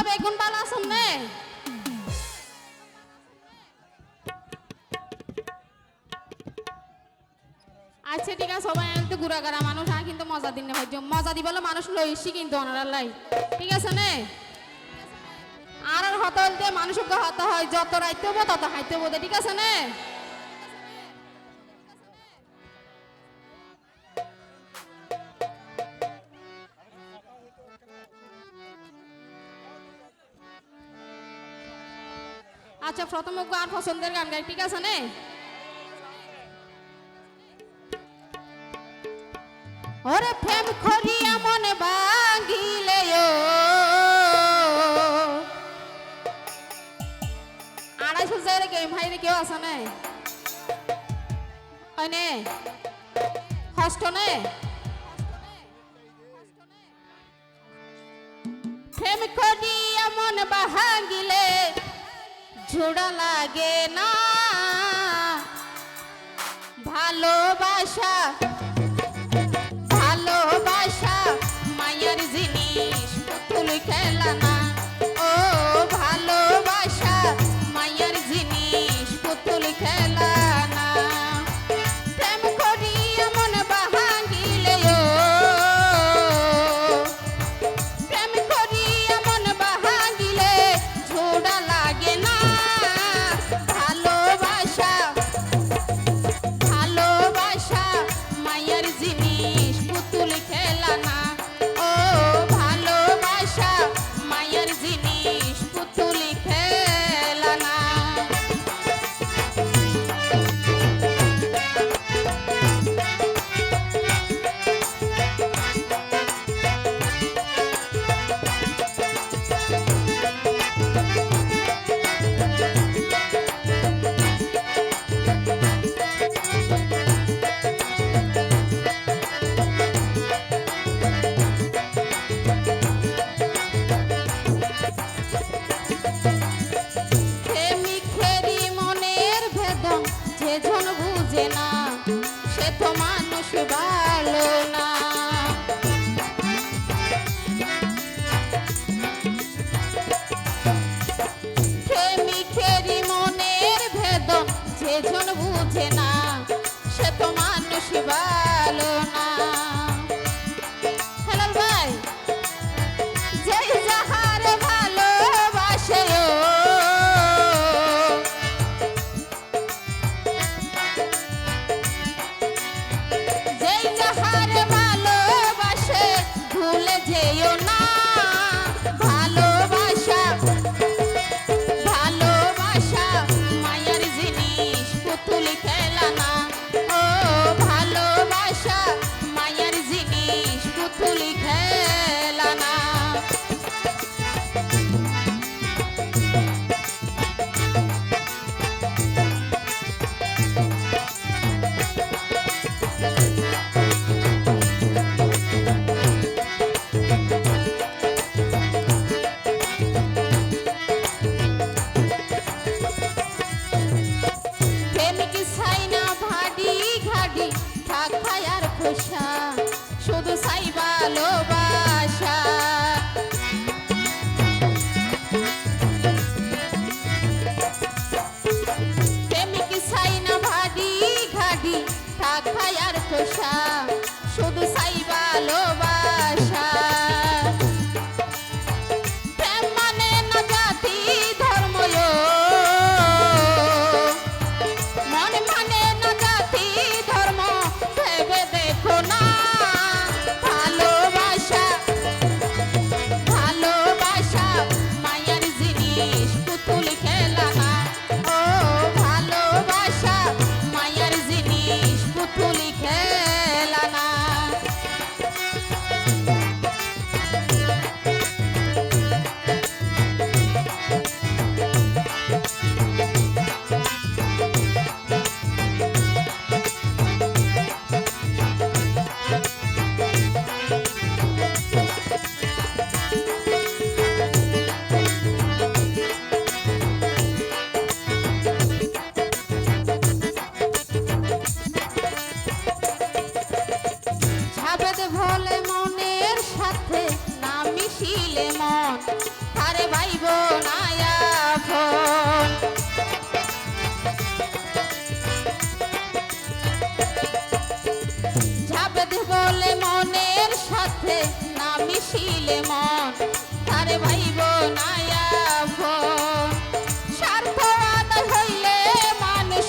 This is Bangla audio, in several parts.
আপনারা বেগুন পালা আছেন আচ্ছা ঠিক আছে, সবাই একটু ঘুরাগারা মানুষ হ্যাঁ কিন্তু মজা দিন ভাই মজা দিবলে মানুষ লইছি কিন্তু ওনারা লাই। ঠিক আছে নে? আর আর হত মানুষকে হত হয় যত রাইতে হব তত খাইতে হব ঠিক আছে নে? আচ্ছা প্রথম আর পছন্দের গান গাই, ঠিক আছে নে? ওরে প্রেম করিয়া মনে ও। আড়াইশো জায়গায় গেম হাইরে কেউ আছে নাই নে? হস্ত নে? প্রেম করিয়া মন বাহাঙ্গিলে ঝোড়া লাগে না। ভালোবাসা মানুষ ভালো না। দিলে মন তারে ভাইব নায়া ফোন স্বার্থ হইলে মানুষ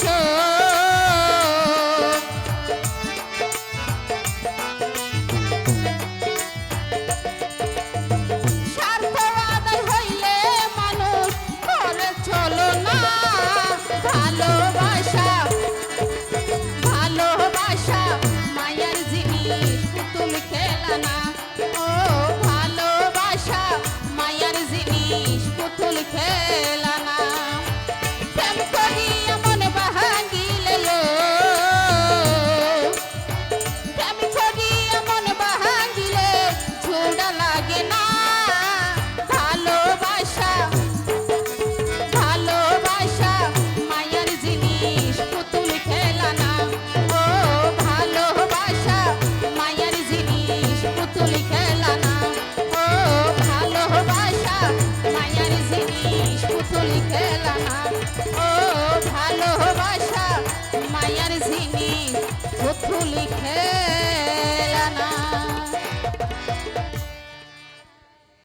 স্বার্থ আদায় হইলে মানুষ করে চলো না। ভালোবাসা ভালোবাসা, মায়ের জিনিস পুতুল খেলা না। জিনিস পুতুল পুতুল খেলা। ও ভালোবাসা মায়ার ঝিনি পুতুল খেলা।